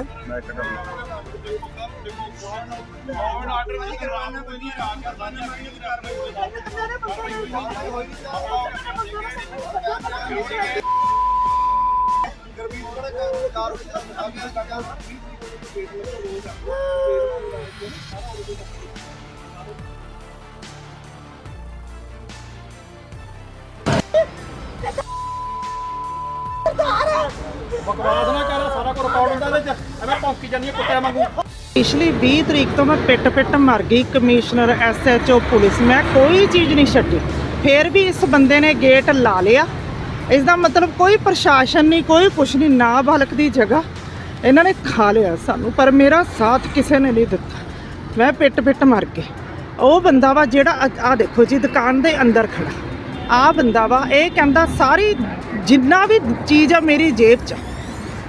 ਦੇਖੋ ਮੈਂ ਕਿਹਾ ਗਰਮੀ ਥੋੜਾ ਕਾਰ ਕਾਰ ਵਿੱਚ ਲੱਗਾ ਗਿਆ ਬਕਵਾਸ ਨਾ ਕਰ, ਸਾਰਾ ਕੁਝ ਰਿਕਾਰਡ ਹੁੰਦਾ ਇਹਦੇ ਚ। ਐਵੇਂ ਭੌਂਕੀ ਜਾਂਦੀ ਹੈ ਕੁੱਤਿਆਂ ਵਾਂਗੂ। ਪਿਛਲੀ 20 ਤਰੀਕ ਤੋਂ ਮੈਂ ਪਿੱਟ ਪਿੱਟ ਮਰ ਗਈ ਕਮਿਸ਼ਨਰ ਐਸਐਚਓ ਪੁਲਿਸ। ਮੈਂ ਕੋਈ ਚੀਜ਼ ਨਹੀਂ ਛੱਡੀ। ਫਿਰ ਵੀ ਇਸ ਬੰਦੇ ਨੇ ਗੇਟ ਲਾ ਲਿਆ। ਇਸ ਦਾ ਮਤਲਬ ਕੋਈ ਪ੍ਰਸ਼ਾਸਨ ਨਹੀਂ, ਕੋਈ ਕੁਛ ਨਹੀਂ, ਨਾ ਬਲਕ ਦੀ ਜਗ੍ਹਾ। ਇਹਨਾਂ ਨੇ ਖਾ ਲਿਆ ਸਾਨੂੰ, ਪਰ ਮੇਰਾ ਸਾਥ ਕਿਸੇ ਨੇ ਨਹੀਂ ਦਿੱਤਾ। ਮੈਂ ਪਿੱਟ ਪਿੱਟ ਮਰ ਕੇ ਉਹ ਬੰਦਾ ਵਾ ਜਿਹੜਾ ਆ ਦੇਖੋ ਜੀ, ਦੁਕਾਨ ਦੇ ਅੰਦਰ ਖੜਾ। ਆ ਬੰਦਾ ਵਾ, ਇਹ ਕਹਿੰਦਾ, ਸਾਰੀ ਜਿੰਨਾ ਵੀ ਚੀਜ਼ ਆ ਮੇਰੀ ਜੇਬ 'ਚ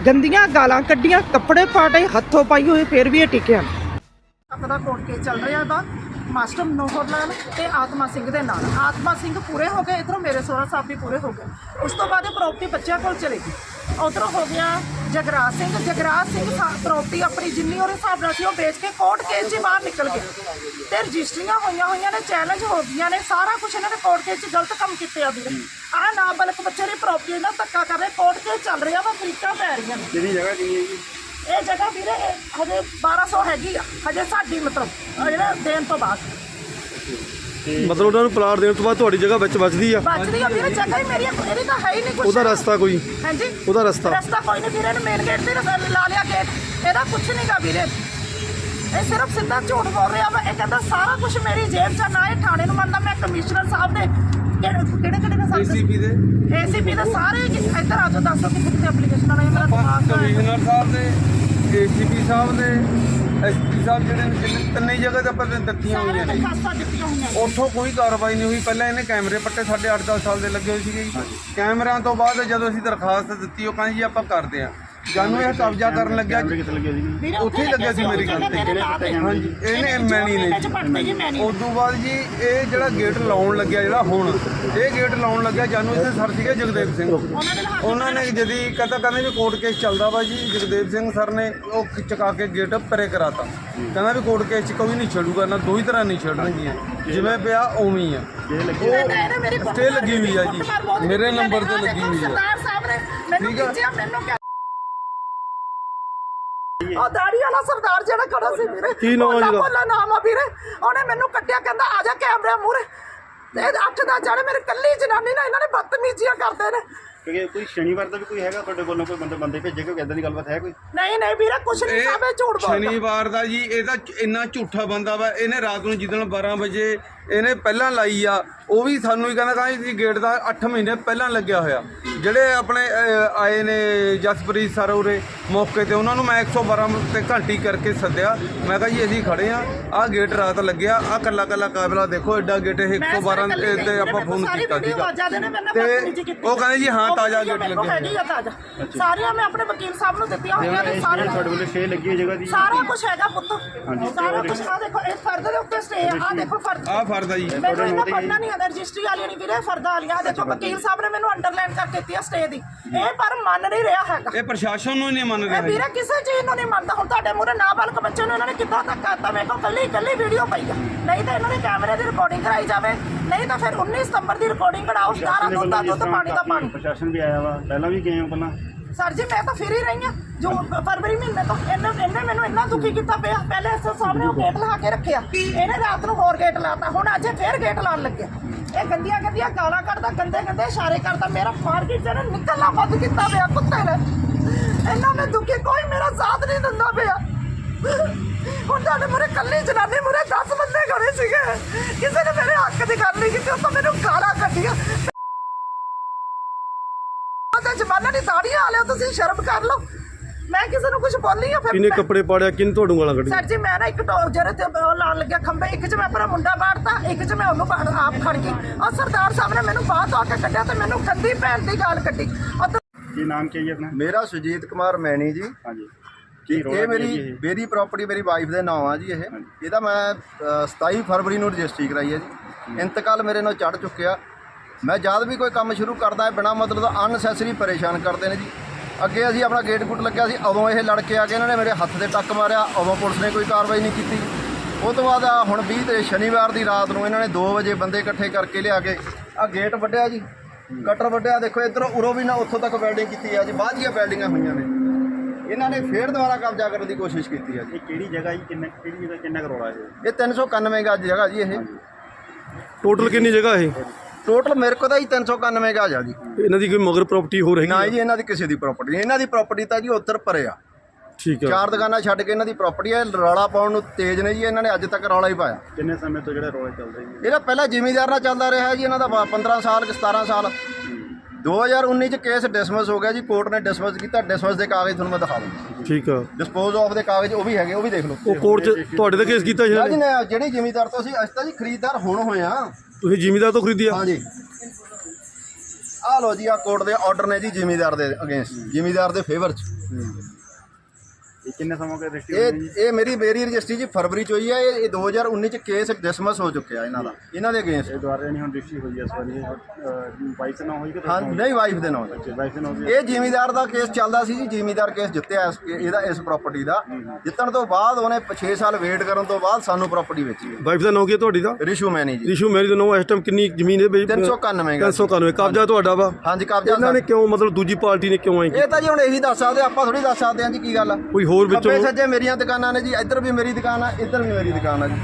ਗੰਦੀਆਂ ਗਾਲਾਂ ਕੱਢੀਆਂ, ਕੱਪੜੇ ਪਾਟੇ, ਹੱਥੋਂ ਪਾਈ ਹੋਏ ਫਿਰ ਵੀ ਇਹ ਟਿਕਿਆ। ਨਹੀਂ ਦਾ ਕੋਰਟ ਕੇਸ ਚੱਲ ਰਿਹਾ ਦਾ ਮਾਸਟਰ ਮਨੋਹਰ ਲਾਲ ਤੇ ਆਤਮਾ ਸਿੰਘ ਦੇ ਨਾਲ। ਆਤਮਾ ਸਿੰਘ ਪੂਰੇ ਹੋ ਗਏ, ਇਧਰੋਂ ਮੇਰੇ ਸੋਹਰਾ ਸਾਹਿਬ ਵੀ ਪੂਰੇ ਹੋ ਗਏ। ਉਸ ਤੋਂ ਬਾਅਦ ਇਹ ਪ੍ਰਾਪਰਟੀ ਬੱਚਿਆਂ ਕੋਲ ਚਲੇ ਗਈ ਉਧਰੋਂ ਹੋ ਗਿਆ ਜਗਰਾਜ ਸਿੰਘ। ਜਗਰਾਜ ਸਿੰਘ ਪ੍ਰਾਪਰਟੀ ਆਪਣੀ ਜਿੰਨੀ ਉਹਦੇ ਹਿਸਾਬ ਨਾਲ ਸੀ ਉਹ ਵੇਚ ਕੇ ਕੋਰਟ ਕੇਸ 'ਚ ਬਾਹਰ ਨਿਕਲ ਗਿਆ। ਤੇ ਰਜਿਸਟਰੀਆਂ ਹੋਈਆਂ ਹੋਈਆਂ ਨੇ ਚੈਲੰਜ ਹੋ ਗਈਆਂ ਨੇ ਸਾਰਾ ਕੁਝ ਇਹਨਾਂ ਨੇ ਕੋਰਟ ਕੇਸ 'ਚ ਗਲਤ ਕੰਮ ਕੀਤੇ ਆ ਵੀਰੇ ਆਹ ਨਾ ਬਲਕ ਬੱਚੇ ਦੀ ਪ੍ਰਾਪਰਟੀ ਨਾਲ ਧੱਕਾ ਕਰ ਰਹੇ ਕੋਰਟ ਕੇਸ ਚੱਲ ਰਿਹਾ ਵਾ ਫਰੀਕਾਂ ਪੈ ਰਹੀਆਂ ਨੇ। ਕਿਹੜੀ ਜਗ੍ਹਾ ਕਿੰਨੀ ਹੈ ਜੀ ਇਹ ਜਗ੍ਹਾ ਵੀਰੇ ਹਜੇ 1200 ਹੈਗੀ ਆ ਹਜੇ ਸਾਡੀ ਮਤਲਬ ਜਿਹੜਾ ਦੇਣ ਤੋਂ ਬਾਅਦ। ਮਤਲਬ ਉਹਨਾਂ ਨੂੰ ਪਲਾਟ ਦੇਣ ਤੋਂ ਬਾਅਦ ਤੁਹਾਡੀ ਜਗ੍ਹਾ ਵਿੱਚ ਵੱਜਦੀ ਆ। ਬਚਦੀ ਆ ਵੀਰੇ ਜਗ੍ਹਾ ਹੀ ਮੇਰੀ ਆ, ਇਹਦੀ ਤਾਂ ਹੈ ਹੀ ਨਹੀਂ ਕੁਛ। ਉਹਦਾ ਰਸਤਾ ਕੋਈ। ਹਾਂਜੀ। ਉਹਦਾ ਰਸਤਾ। ਰਸਤਾ ਕੋਈ ਨਹੀਂ ਵੀਰੇ ਨੇ ਮੇਨ ਗੇਟ ਤੇ ਲਗਾ- ਲਾ ਲਿਆ ਗੇਟ ਇਹਦਾ ਕੁਛ ਨਹੀਂਗਾ ਵੀਰੇ। ਇਹ ਸਿਰਫ ਸਿੱਧਾ ਝੂਠ ਬੋਲ ਰਿਹਾ ਵਾ। ਇਹ ਕਹਿੰਦਾ ਸਾਰਾ ਕੁਝ ਮੇਰੀ ਜੇਬ 'ਚ ਆ, ਨਾ ਇਹ ਥਾਣੇ ਨੂੰ ਮੰਨਦਾ ਮੈਂ ਕਮਿਸ਼ਨਰ ਸਾਹਿਬ ਦੇ। ਕਿਹੜੇ ਕਿਹੜੇ ਕਿਹੜੇ ਦੇ ਸਾਹਿਬ ਏਸੀਪੀ ਦੇ। ਏਸੀਪੀ ਦੇ ਸਾਰੇ ਕਿ- ਇੱਧਰ ਆ ਜਾਓ ਦੱਸੋ ਕਿ ਕਿੱਥੇ ਐਪਲੀਕੇਸ਼ਨ ਆਣੀ ਮੇਰਾ ਦਿਮਾਗ ਖਰਾਬ ਹੈ। ਕਮਿਸ਼ਨਰ ਸਾਹਿਬ ਦੇ ਏਸੀਪੀ ਸਾਹਿਬ ਦੇ ਐਸਪੀ ਸਾਹਿਬ ਜਿਹੜੇ ਨੇ ਜਿੰਨੇ- ਤਿੰਨੇ ਜਗ੍ਹਾ ਤੇ ਆਪਾਂ ਨੇ ਦਿੱਤੀਆਂ ਸਾਰੇ ਹੋਈਆਂ ਨੇ ਦਰਖਾਸਤਾਂ ਦਿੱਤੀਆਂ ਹੋਈਆਂ ਨੇ। ਉੱਥੋਂ ਕੋਈ ਕਾਰਵਾਈ ਨਹੀਂ ਹੋਈ ਪਹਿਲਾਂ ਇਹਨੇ ਕੈਮਰੇ ਪੱਟੇ ਸਾਡੇ 8-10 ਸਾਲ ਦੇ ਲੱਗੇ ਹੋਏ ਸੀਗੇ ਜੀ। ਕੈਮਰਿਆਂ ਤੋਂ ਬਾਅਦ ਜਦੋਂ ਅਸੀਂ ਦਰਖਾਸਤ ਦਿੱਤੀ ਉਹ ਕਹਿੰਦੇ ਜੀ ਆਪਾਂ ਕਰਦੇ ਆ ਜਾਨੂੰ ਇਹ ਕਬਜ਼ਾ ਕਰਨ ਲੱਗਿਆ ਉੱਥੇ ਹੀ ਲੱਗਿਆ ਸੀ ਮੇਰੀ ਗੱਲ ਤੇ। ਹਾਂਜੀ ਇਹਨੇ ਮੈਣੀ ਨੇ ਉਸ ਤੋਂ ਬਾਅਦ ਜੀ ਇਹ ਜਿਹੜਾ ਗੇਟ ਲਾਉਣ ਲੱਗਿਆ ਜਿਹੜਾ ਹੁਣ ਇਹ ਗੇਟ ਲਾਉਣ ਲੱਗਿਆ ਜਾਨੂੰ ਇੱਥੇ ਸਰ ਸੀਗੇ ਜਗਦੇਵ ਸਿੰਘ। ਉਹਨਾਂ ਨੇ ਜਦੀ ਕਹਤਾ ਕਹਿੰਦੇ ਵੀ ਕੋਰਟ ਕੇਸ ਚੱਲਦਾ ਵਾ ਜੀ ਜਗਦੇਵ ਸਿੰਘ ਸਰ ਨੇ ਉਹ ਚਕਾ ਕੇ ਗੇਟ ਪਰੇ ਕਰਾਤਾ। ਕਹਿੰਦਾ ਵੀ ਕੋਰਟ ਕੇਸ ਚ ਕੋਈ ਨਹੀਂ ਛੱਡੂਗਾ ਨਾ ਦੋ ਹੀ ਤਰ੍ਹਾਂ ਨਹੀਂ ਛੱਡਣਗੀਆਂ। ਜਿਵੇਂ ਪਿਆ ਉਵੇਂ ਹੀ ਆ। ਸਟੇ ਲੱਗੀ ਹੋਈ ਆ ਜੀ। ਮੇਰੇ ਨੰਬਰ ਤੇ ਲੱਗੀ ਹੋਈ ਆ। ਸਰਦਾਰ ਸਾਹਿਬ ਨੇ ਮੈਨੂੰ ਠੀਕ ਆ। ਖਿੱਚਿਆ ਮੈਨੂੰ ਕਿਹਾ ਉਹ ਦਾੜੀ ਵਾਲਾ ਸਰਦਾਰ ਜਿਹੜਾ ਖੜਾ ਸੀ ਵੀਰੇ ਕੀ ਨਾਮ ਆ ਜਿਹਦਾ? ਭੋਲਾ ਨਾਮ ਆ ਵੀਰੇ। ਉਹਨੇ ਮੈਨੂੰ ਕੱਢਿਆ ਕਹਿੰਦਾ ਆ ਜਾ ਕੈਮਰੇ ਮੂਰੇ ਤੇ ਅੱਠ ਦਾ ਜਾਣੇ ਮੇਰੇ ਕੱਲੀ ਜਨਾਨੀ ਨਾਲ ਇਹਨਾਂ ਨੇ ਬਦਤਮੀਜ਼ੀਆਂ ਕਰਦੇ ਨੇ। ਕਿਉਂਕਿ ਕੋਈ ਸ਼ਨੀਵਾਰ ਦਾ ਵੀ ਕੋਈ ਹੈਗਾ ਤੁਹਾਡੇ ਕੋਲੋਂ ਕੋਈ ਬੰਦੇ ਬੰਦੇ ਭੇਜੇ ਕੋਈ ਇਦਾਂ ਦੀ ਗੱਲਬਾਤ ਹੈ ਕੋਈ? ਨਹੀਂ ਨਹੀਂ ਵੀਰੇ ਕੁਛ ਨਹੀਂ ਸਾਬੇ ਝੂਠ ਬੋਲਦਾ। ਸ਼ਨੀਵਾਰ ਦਾ ਜੀ ਇਹ ਤਾਂ ਇੰਨਾ ਝੂਠਾ ਬੰਦਾ ਵਾ ਇਹਨੇ ਰਾਤ ਨੂੰ ਜਿੱਦਣ 12 ਵਜੇ ਇਹਨੇ ਪਹਿਲਾਂ ਲਾਈ ਆ ਉਹ ਵੀ ਸਾਨੂੰ ਹੀ ਕਹਿੰਦਾ ਕਹਿੰਦਾ ਜੀ ਗੇਟ ਦਾ 8 ਮਹੀਨੇ ਪਹਿਲਾਂ ਲੱਗਿਆ ਹੋਇਆ। ਜਿਹੜੇ ਆਪਣੇ ਆਏ ਨੇ ਜਸਪ੍ਰੀਤ ਸਰ ਉਰੇ ਮੌਕੇ ਤੇ ਉਹਨਾਂ ਨੂੰ ਮੈਂ 112 ਤੇ ਘੰਟੀ ਕਰਕੇ ਸੱਦਿਆ। ਮੈਂ ਕਿਹਾ ਜੀ ਅਸੀਂ ਖੜੇ ਆ ਆਹ ਗੇਟ ਰਾਤ ਲੱਗਿਆ ਆਹ ਕੱਲਾ ਕੱਲਾ ਕਾਬਲਾ ਦੇਖੋ ਐਡਾ ਗੇਟ ਇਹ 112 ਤੇ- ਤੇ ਆਪਾਂ ਫੋਨ ਕੀਤਾ ਸੀਗਾ। ਤੇ ਉਹ ਕਹਿੰਦੇ ਜੀ ਹਾਂ ਤਾਜ਼ਾ ਗੇਟ ਲੱਗਿਆ ਆ ਸਾਰੀਆਂ ਮੈਂ ਆਪਣੇ ਵਕੀਲ ਸਾਹਿਬ ਨੂੰ ਦਿੱਤੀਆਂ ਹੋਈਆਂ ਨੇ ਸਾਰੇ ਤੁਹਾਡੇ ਵੱਲੋਂ ਛੇ ਲੱਗੀ ਹੋਈ ਜਗ੍ਹਾ ਦੀ। ਸਾਰਾ ਕੁਝ ਹੈਗਾ ਪੁੱਤ। ਸਾਰਾ ਕੁਝ ਆ ਦੇਖੋ ਇਹ ਫਰਦ ਦੇ ਉੱਤੇ ਸਟੇ ਆ ਆਹ ਦੇਖੋ ਫਰਦ। ਆਹ ਫਰਦਾ ਜੀ। ਮੈਨੂੰ ਇਹਨਾਂ ਪੜਨਾ ਨਹੀਂ ਆਦਾ ਰਜਿਸਟਰੀ ਵਾਲੀ ਨਹੀਂ ਵੀਰੇ ਫਰਦਾ ਵਾਲੀ ਆ ਦੇਖੋ ਵਕੀਲ ਸਾਹਿਬ ਨੇ ਮੈਨੂੰ ਅੰਡਰਲਾਈਨ ਕਰ ਦਿੱਤੀ ਆ ਸਟੇ ਦੀ। ਇਹ ਪਰ ਮੰਨ ਨਹੀਂ ਰਿਹਾ ਹੈਗਾ। ਇਹ ਪ੍ਰਸ਼ਾਸਨ ਨੂੰ ਹੀ ਨਹੀਂ ਮੰਨ ਇਹ ਰਿਹਾ ਜੀ ਵੀਰੇ ਕਿਸੇ ਚੀਜ਼ ਨੂੰ ਨਹੀਂ ਮੰਨਦਾ। ਹੁਣ ਤੁਹਾਡੇ ਮੂਰੇ ਨਾਬਾਲਗ ਬੱਚੇ ਨੂੰ ਇਹਨਾਂ ਨੇ ਕਿੱਦਾਂ ਤੱਕ ਕਰਤਾ? ਮੇਰੇ ਕੋਲ ਕੱਲੀ ਕੱਲੀ ਵੀਡੀਓ ਪਈ ਆ। ਨਹੀਂ ਤਾਂ ਇਹਨਾਂ ਦੇ ਕੈਮਰੇ ਦੀ ਰਿਕਾਰਡਿੰਗ ਕਰਾਈ ਜਾਵੇ। ਨਹੀਂ ਤਾਂ ਫਿਰ 19 ਸਤੰਬਰ ਦੀ ਰਿਕਾਰਡਿੰਗ ਕਢਾਓ ਸਾਰਾ ਦੁੱਧ ਦਾ ਦੁੱਧ ਪਾਣੀ ਦਾ ਪਾਣੀ। ਪ੍ਰਸ਼ਾਸਨ ਵੀ ਆਇਆ ਵਾ। ਪਹਿਲਾਂ ਵੀ ਗਏ ਹੋ ਪਹਿਲਾਂ? ਸਰ ਜੀ, ਮੈਂ ਤਾਂ ਫਿਰ ਹੀ ਰਹੀ ਹਾਂ। ਜੋ ਫਰਵਰੀ ਮਹੀਨੇ ਤੋਂ ਇਹਨੇ ਇਹਨੇ ਮੈਨੂੰ ਇੰਨਾ ਦੁਖੀ ਕੀਤਾ ਪਿਆ। ਪਹਿਲੇ ਐਸਐਸ ਸਾਹਿਬ ਨੇ ਉਹ ਗੇਟ ਲਾ ਕੇ ਰੱਖਿਆ। ਇਹਨੇ ਰਾਤ ਨੂੰ ਹੋਰ ਗੇਟ ਲਾਤਾ। ਹੁਣ ਅੱਜ ਇਹ ਫੇਰ ਗੇਟ ਲਾਉਣ ਲੱਗਿਆ। ਇਹ ਗੰਦੀਆਂ ਗੰਦੀਆਂ ਗਾਲਾਂ ਕੱਢਦਾ, ਗੰਦੇ ਗੰਦੇ ਇਸ਼ਾਰੇ ਕਰਦਾ। ਮੇਰਾ ਮਾਰਕੀਟ ਜਿਹੜਾ ਨਿਕਲਣਾ ਬੰਦ ਕੀਤਾ ਪਿਆ, ਕੁੱਤੇ ਨੇ। ਇਹਨਾਂ ਨੇ ਦੁਖੀ, ਕੋਈ ਮੇਰਾ ਸਾਥ ਨਹੀਂ ਦਿੰਦਾ ਪਿਆ। ਹੁਣ ਤੁਹਾਡੇ ਮੂਰੇ ਕੱਲੀ ਜਨਾਨੀ ਮੂਰੇ 10 ਬੰਦੇ ਖੜੇ ਸੀਗੇ। ਕਿਸੇ ਨੇ ਮੇਰੇ ਹੱਕ ਦੀ ਗੱਲ ਨਹੀਂ ਕੀਤੀ। ਉਹ ਤਾਂ ਮੈਨੂੰ ਗਾਲਾਂ ਕੱਢੀਆਂ। ਉਹਦਾ ਜ਼ਮਾਨਾ ਨਹੀਂ ਦਾੜੀਆਂ ਵਾਲਿਓ ਤੁਸੀਂ ਸ਼ਰਮ ਕਰ ਲਓ। ਮੈਂ ਕਿਸੇ ਨੂੰ ਕੁਝ ਬੋਲੀ ਆ ਫਿਰ ਕਿੰਨੇ ਮੈਂ- ਕੱਪੜੇ ਪਾੜਿਆ? ਕਿੰਨ ਤੁਹਾਨੂੰ ਗਾਲਾਂ ਕੱਢੀਆਂ? ਸਰ ਜੀ ਮੈਂ ਨਾ ਇੱਕ ਟੋਲ ਜਿਹੜੇ ਤੇ ਉਹ ਲਾਣ ਲੱਗਿਆ ਖੰਭੇ ਇੱਕ 'ਚ ਮੈਂ ਆਪਣਾ ਮੁੰਡਾ ਬਾੜਤਾ ਇੱਕ 'ਚ ਮੈਂ ਉਹਨੂੰ ਬਾੜ ਆਪ ਖੜ ਗਈ ਔਰ ਸਰਦਾਰ ਸਾਹਿਬ ਨੇ ਮੈਨੂੰ ਬਾਹਰ ਤੋਂ ਆ ਕੇ ਕੱਢਿਆ ਤੇ ਮੈਨੂੰ ਗੰਦੀ ਭੈਣ ਦੀ ਗਾਲ ਕੱਢੀ। ਔਰ ਕੀ ਨਾਮ ਕੀ ਹੈ ਜੀ ਆਪਣਾ? ਮੇਰਾ ਸੁਜੀਤ ਕੁਮਾਰ ਮੈਣੀ ਜੀ। ਹਾਂਜੀ। ਕਿ ਕੀ ਰੌਲਾ ਇਹ ਕੀ ਹੈ ਮੇਰੀ ਇਹ? ਮੇਰੀ ਪ੍ਰਾਪਰਟੀ ਮੇਰੀ ਵਾਈਫ ਦੇ ਨਾਮ ਆ ਜੀ ਇਹ। ਇਹਦਾ ਮੈਂ ਅ, 27 ਫਰਵਰੀ ਨੂੰ ਰਜਿਸਟਰੀ ਕਰਾਈ ਹੈ ਜੀ। ਇੰਤਕਾਲ ਮੇਰੇ ਨਾਲ ਚੜ ਚੁੱਕਿਆ। ਮੈਂ ਜਦ ਵੀ ਕੋਈ ਕੰਮ ਸ਼ੁਰੂ ਕਰਦਾ ਹੈ ਬਿਨਾ ਮਤਲਬ ਦਾ ਅਨਸੈਸਰੀ ਪਰੇਸ਼ਾਨ ਕਰਦੇ ਨੇ ਜੀ। ਅੱਗੇ ਅਸੀਂ ਆਪਣਾ ਗੇਟ ਗੁੱਟ ਲੱਗਿਆ ਸੀ ਉਦੋਂ ਇਹ ਲੜ ਕੇ ਆ ਕੇ ਇਹਨਾਂ ਨੇ ਮੇਰੇ ਹੱਥ ਤੇ ਟੱਕ ਮਾਰਿਆ ਉਦੋਂ ਪੁਲਿਸ ਨੇ ਕੋਈ ਕਾਰਵਾਈ ਨਹੀਂ ਕੀਤੀ। ਉਹ ਤੋਂ ਬਾਅਦ ਹੁਣ 20 ਤੇ ਸ਼ਨੀਵਾਰ ਦੀ ਰਾਤ ਨੂੰ ਇਹਨਾਂ ਨੇ 2 ਵਜੇ ਬੰਦੇ ਇਕੱਠੇ ਕਰਕੇ ਲਿਆ ਕੇ ਆ ਗੇਟ ਵੱਢਿਆ ਜੀ। ਕਟਰ ਵੱਢਿਆ ਦੇਖੋ ਇੱਧਰੋਂ ਉਰੋਂ ਵੀ ਨਾ ਉੱਥੋਂ ਤੱਕ ਵੈਲਡਿੰਗ ਕੀਤੀ ਆ ਜੀ ਬਾਹਰਲੀਆਂ ਵੈਲਡਿੰਗਾਂ ਹੋਈਆਂ ਨੇ। ਇਹਨਾਂ ਨੇ ਫੇਰ ਦੁਬਾਰਾ ਕਬਜ਼ਾ ਕਰਨ ਦੀ ਕੋਸ਼ਿਸ਼ ਕੀਤੀ ਆ ਜੀ। ਇਹ ਕਿਹੜੀ ਜਗ੍ਹਾ ਜੀ ਕਿੰਨੇ ਕਿਹੜੀ ਜਗ੍ਹਾ ਕਿੰਨਾ ਕਰੋੜਾ ਇਹ ਇਹ 391 ਗਜ ਜਗ੍ਹਾ ਜੀ ਇਹ। ਟੋਟਲ ਕਿੰਨੀ ਜਗ੍ਹਾ ਇਹ? ਟੋਟਲ ਮੇਰੇ ਕੋਲ ਤਾਂ ਜੀ 391 ਗਜ ਆ ਜੀ। ਇਹਨਾਂ ਦੀ ਕੋਈ ਮਗਰ ਪ੍ਰਾਪਰਟੀ ਹੋ ਰਹੀ ਨਾ ਜੀ ਇਹਨਾਂ ਦੀ ਕਿਸੇ ਦੀ ਪ੍ਰਾਪਰਟੀ ਇਹਨਾਂ ਦੀ ਪ੍ਰਾਪਰਟੀ ਤਾਂ ਜੀ ਉੱਧਰ ਪਰੇ ਆ। ਠੀਕ ਹੈ ਚਾਰ ਦੁਕਾਨਾਂ ਛੱਡ ਕੇ ਇਹਨਾਂ ਦੀ ਪ੍ਰਾਪਰਟੀ ਹੈ ਰੌਲਾ ਪਾਉਣ ਨੂੰ ਤੇਜ਼ ਨੇ ਜੀ ਇਹਨਾਂ ਨੇ ਅੱਜ ਤੱਕ ਰੌਲਾ ਹੀ ਪਾਇਆ। ਕਿੰਨੇ ਸਮੇਂ ਤੋਂ ਜਿਹੜੇ ਰੋਲੇ ਚੱਲ ਰਹੇ ਜੀ? ਇਹਦਾ ਪਹਿਲਾਂ ਜ਼ਿਮੀਂਦਾਰ ਨਾਲ ਚੱਲਦਾ ਰਿਹਾ ਜੀ ਇਹਨਾਂ ਦਾ ਵਾ- 15 ਸਾਲ ਕਿ 17 ਸਾਲ। 2019 ਚ ਕੇਸ ਡਿਸਮਿਸ ਹੋ ਗਿਆ ਜੀ ਕੋਰਟ ਨੇ ਡਿਸਮਿਸ ਕੀਤਾ ਡਿਸਮਿਸ ਦੇ ਕਾਗਜ਼ ਤੁਹਾਨੂੰ ਮੈਂ ਦਿਖਾ ਦੂੰ ਠੀਕ ਆ। ਡਿਸਪੋਜ਼ ਆਫ ਦੇ ਕਾਗਜ਼ ਉਹ ਵੀ ਹੈਗੇ ਉਹ ਵੀ ਦੇਖ ਲਓ। ਉਹ ਕੋਰਟ 'ਚ ਤੁਹਾਡੇ ਤੇ ਕੇਸ ਕੀਤਾ ਜੀ ਨੇ? ਜਿਹੜੀ ਜ਼ਿਮੀਂਦਾਰ ਤੋਂ ਅਸੀਂ ਅਸੀਂ ਤਾਂ ਜੀ ਖਰੀਦਦਾਰ ਹੁਣ ਹੋਏ ਆ। ਤੁਸੀਂ ਜ਼ਿਮੀਦਾਰ ਤੋਂ ਖਰੀਦਿਆ? ਹਾਂਜੀ। ਆ ਲੋ ਜੀ ਆ ਕੋਰਟ ਦੇ ਆਰਡਰ ਨੇ ਜੀ ਜ਼ਿਮੀਂਦਾਰ ਦੇ ਅਗੇਂਸਟ ਜ਼ਿਮੀਂਦਾਰ ਦੇ ਫੇਵਰ ਚ। ਇਹ ਕਿੰਨੇ ਸਮਾਂ ਕੇ ਰਜਿਸਟਰੀ ਇਹ ਹੋਈ ਇਹ ਮੇਰੀ ਮੇਰੀ ਰਜਿਸਟਰੀ ਜੀ ਫਰਵਰੀ ਚ ਹੋਈ ਹੈ ਇਹ ਇਹ 2019 ਚ ਕੇਸ ਡਿਸਮਿਸ ਹੋ ਚੁੱਕਿਆ ਇਹਨਾਂ ਦਾ। ਇਹਨਾਂ ਦੇ ਅਗੇਂਸਟ ਇਹ ਦੁਆਰਾ ਨਹੀਂ ਹੁਣ ਰਜਿਸਟਰੀ ਹੋਈ ਹੈ ਇਸ ਵਾਰੀ ਨਾ ਹੋਈ ਕਿ ਹਾਂ ਨਹੀਂ ਵਾਈਫ ਦੇ ਨਾਮ ਤੇ ਬਾਈਕ ਨਾ ਹੋਈ ਇਹ ਜ਼ਿਮੀਂਦਾਰ ਦਾ ਕੇਸ ਚੱਲਦਾ ਸੀ ਜੀ ਜ਼ਿਮੀਂਦਾਰ ਕੇਸ ਜਿੱਤਿਆ ਇਸ ਇਹਦਾ ਇਸ ਪ੍ਰਾਪਰਟੀ ਦਾ। ਜਿੱਤਣ ਤੋਂ ਬਾਅਦ ਉਹਨੇ 6 ਸਾਲ ਵੇਟ ਕਰਨ ਤੋਂ ਬਾਅਦ ਸਾਨੂੰ ਪ੍ਰਾਪਰਟੀ ਵੇਚੀ ਵਾਈਫ ਦਾ ਨਾਮ ਕੀ ਹੈ ਤੁਹਾਡੀ ਦਾ? ਰਿਸ਼ੂ ਮੈਨੀ ਜੀ। ਰਿਸ਼ੂ ਮੈਰੀ ਦਾ ਨਾਮ ਇਸ ਟਾਈਮ ਕਿੰਨੀ ਜ਼ਮੀਨ ਹੈ ਬਈ? 391 ਗਾ 391 ਕਬਜ਼ਾ ਤੁਹਾਡਾ ਵਾ? ਹਾਂਜੀ ਕਬਜ਼ਾ ਇਹਨਾਂ ਨੇ ਕਿਉਂ ਮਤਲਬ ਦੂਜੀ ਪਾਰਟੀ ਨੇ ਕਿਉਂ ਆਈ? ਇਹ ਤਾਂ ਜੀ ਹੁਣ ਇਹੀ ਦੱਸ ਸਕਦੇ ਆਪਾਂ ਥੋੜੀ ਦੱਸ ਸਕਦੇ ਹਾਂ ਜੀ ਕੀ ਗੱਲ ਆ। ਕੋਈ ਹੋਰ ਖੱਬੇ ਵਿੱਚੋਂ ਸੱਜੇ ਮੇਰੀਆਂ ਦੁਕਾਨਾਂ ਨੇ ਜੀ ਇੱਧਰ ਵੀ ਮੇਰੀ ਦੁਕਾਨ ਆ ਇੱਧਰ ਵੀ ਮੇਰੀ ਦੁਕਾਨ ਆ ਜੀ।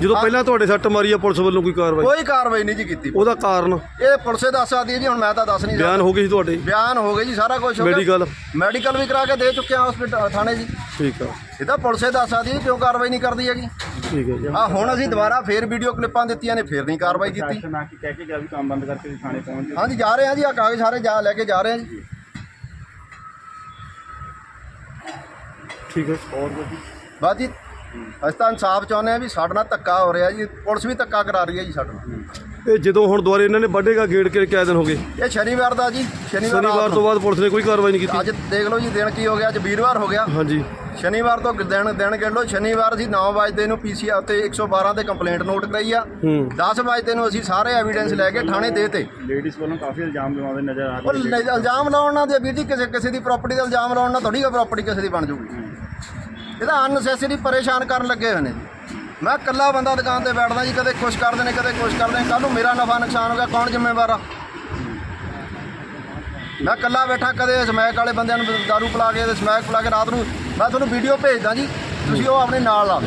ਜਦੋਂ ਪਹਿਲਾਂ ਤੁਹਾਡੇ ਸੱਟ ਮਾਰੀ ਆ ਪੁਲਿਸ ਵੱਲੋਂ ਕੋਈ ਕਾਰਵਾਈ? ਕੋਈ ਕਾਰਵਾਈ ਨਹੀਂ ਜੀ ਕੀਤੀ। ਉਹਦਾ ਕਾਰਨ? ਇਹ ਪੁਲਿਸੇ ਦੱਸ ਸਕਦੀ ਹੈ ਜੀ ਹੁਣ ਮੈਂ ਤਾਂ ਦੱਸ ਨਹੀਂ ਬਿਆਨ ਸਕਦਾ। ਹੋ ਗਈ ਸੀ ਤੁਹਾਡੇ? ਬਿਆਨ ਹੋ ਗਏ ਜੀ ਸਾਰਾ ਕੁਝ ਹੋ ਗਿਆ। ਮੈਡੀਕਲ ਮੈਡੀਕਲ ਵੀ ਕਰਾ ਕੇ ਦੇ ਚੁੱਕੇ ਆ ਹਸਪੀਟਲ ਥਾਣੇ ਜੀ। ਠੀਕ ਆ। ਇਹ ਤਾਂ ਪੁਲਿਸੇ ਦੱਸ ਸਕਦੀ ਹੈ ਕਿਉਂ ਕਾਰਵਾਈ ਨਹੀਂ ਕਰਦੀ ਹੈਗੀ? ਠੀਕ ਹੈ ਜੀ। ਆ ਹੁਣ ਅਸੀਂ ਦੁਬਾਰਾ ਫੇਰ ਵੀਡੀਓ ਕਲਿੱਪਾਂ ਦਿੱਤੀਆਂ ਨੇ ਫੇਰ ਨਹੀਂ ਕਾਰਵਾਈ ਕੀਤੀ। ਆ ਕੇ ਕਹਿ ਕੇ ਗਿਆ ਵੀ ਕੰਮ ਬੰਦ ਕਰਕੇ ਥਾਣੇ ਪਹੁੰਚ ਜਾਓ ਹਾਂਜੀ ਜਾ ਰਹੇ ਹਾਂ ਜੀ ਆ ਕਾਗਜ਼ ਸਾਰੇ ਜਾ ਲੈ ਕੇ ਜਾ ਰਹੇ ਹਾਂ ਜੀ। ਠੀਕ ਹੈ। ਹੋਰ ਕੋਈ ਬਸ ਜੀ ਅਸੀਂ ਤਾਂ ਇਨਸਾਫ ਚਾਹੁੰਦੇ ਆ ਵੀ ਸਾਡੇ ਨਾਲ ਧੱਕਾ ਹੋ ਰਿਹਾ ਜੀ। ਪੁਲਿਸ ਵੀ ਧੱਕਾ ਕਰਾ ਰਹੀ ਹੈ ਜੀ ਸਾਡੇ ਨਾਲ। ਇਹ ਜਦੋਂ ਹੁਣ ਦੁਬਾਰੇ ਇਹਨਾਂ ਨੇ ਵੱਢੇਗਾ ਗੇੜ ਕੇ ਕਿਆ ਦਿਨ ਹੋ ਗਏ? ਇਹ ਸ਼ਨੀਵਾਰ ਦਾ ਜੀ ਸ਼ਨੀਵਾਰ ਸ਼ਨੀਵਾਰ ਰਾਤ ਤੋਂ ਨੂੰ। ਬਾਅਦ ਪੁਲਿਸ ਨੇ ਕੋਈ ਕਾਰਵਾਈ ਨਹੀਂ ਕੀਤੀ। ਅੱਜ ਦੇਖ ਲਓ ਜੀ ਦਿਨ ਕੀ ਹੋ ਗਿਆ ਅੱਜ ਵੀਰਵਾਰ ਹੋ ਗਿਆ। ਹਾਂਜੀ। ਸ਼ਨੀਵਾਰ ਤੋਂ ਦਿਨ ਦਿਨ ਗਿਣ ਲਓ ਸ਼ਨੀਵਾਰ ਅਸੀਂ 9 ਵਜੇ ਨੂੰ ਪੀਸੀਆਰ ਤੇ 112 ਤੇ ਕੰਪਲੇਂਟ ਨੋਟ ਕਰਾਈ ਆ। ਹੂੰ। 10 ਵਜੇ ਨੂੰ ਅਸੀਂ ਸਾਰੇ ਐਵੀਡੈਂਸ ਲੈ ਕੇ ਥਾਣੇ ਦੇ ਤੇ ਲੇਡੀਜ਼ ਵੱਲੋਂ ਕਾਫੀ ਇਲਜ਼ਾਮ ਲਗਾਉਂਦੇ ਨਜ਼ਰ ਆ ਰਹੇ ਲ- ਇਲਜ਼ਾਮ ਲਾਉਣ ਨਾਲ ਦੇ ਵੀਰ ਜੀ ਕਿਸੇ ਕਿਸੇ ਦੀ ਪ੍ਰਾਪਰਟੀ ਦਾ ਇਲਜ਼ਾਮ ਲਾਉਣ ਨਾਲ ਥੋੜੀ ਪ੍ਰਾਪਰਟੀ ਕਿਸੇ ਦੀ ਬਣ ਜੂਗੀ। ਇਹਦਾ ਅਨਨੈਸੈਸਰੀ ਪਰੇਸ਼ਾਨ ਕਰਨ ਲੱਗੇ ਹੋਏ ਨੇ ਮੈਂ ਇਕੱਲਾ ਬੰਦਾ ਦੁਕਾਨ ਤੇ ਬੈਠਦਾ ਜੀ ਕਦੇ ਖੁਸ਼ ਕਰਦੇ ਨੇ ਕਦੇ ਖੁਸ਼ ਕਰਦੇ ਨੇ। ਕੱਲ ਨੂੰ ਮੇਰਾ ਨਫਾ ਨੁਕਸਾਨ ਹੋ ਗਿਆ ਕੌਣ ਜ਼ਿੰਮੇਵਾਰ ਆ? ਮੈਂ ਇਕੱਲਾ ਬੈਠਾ ਕਦੇ ਸਮੈਕ ਵਾਲੇ ਬੰਦਿਆਂ ਨੂੰ ਦਾਰੂ ਪਿਲਾ ਕੇ ਤੇ ਸਮੈਕ ਪਿਲਾ ਕੇ ਰਾਤ ਨੂੰ ਮੈਂ ਤੁਹਾਨੂੰ ਵੀਡੀਓ ਭੇਜਦਾ ਜੀ ਤੁਸੀਂ ਉਹ ਆਪਣੇ ਨਾਲ ਲਾ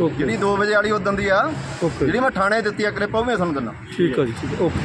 ਓਕੇ ਜਿਹੜੀ 2 ਵਜੇ ਵਾਲੀ ਉਦੋਂ ਦੀ ਆ ਜਿਹੜੀ ਮੈਂ ਥਾਣੇ ਦਿੱਤੀ ਆ ਕਲਿੱਪ ਉਹ ਵੀ ਤੁਹਾਨੂੰ ਦਿੰਦਾ। ਠੀਕ ਆ ਜੀ ਠੀਕ ਓਕੇ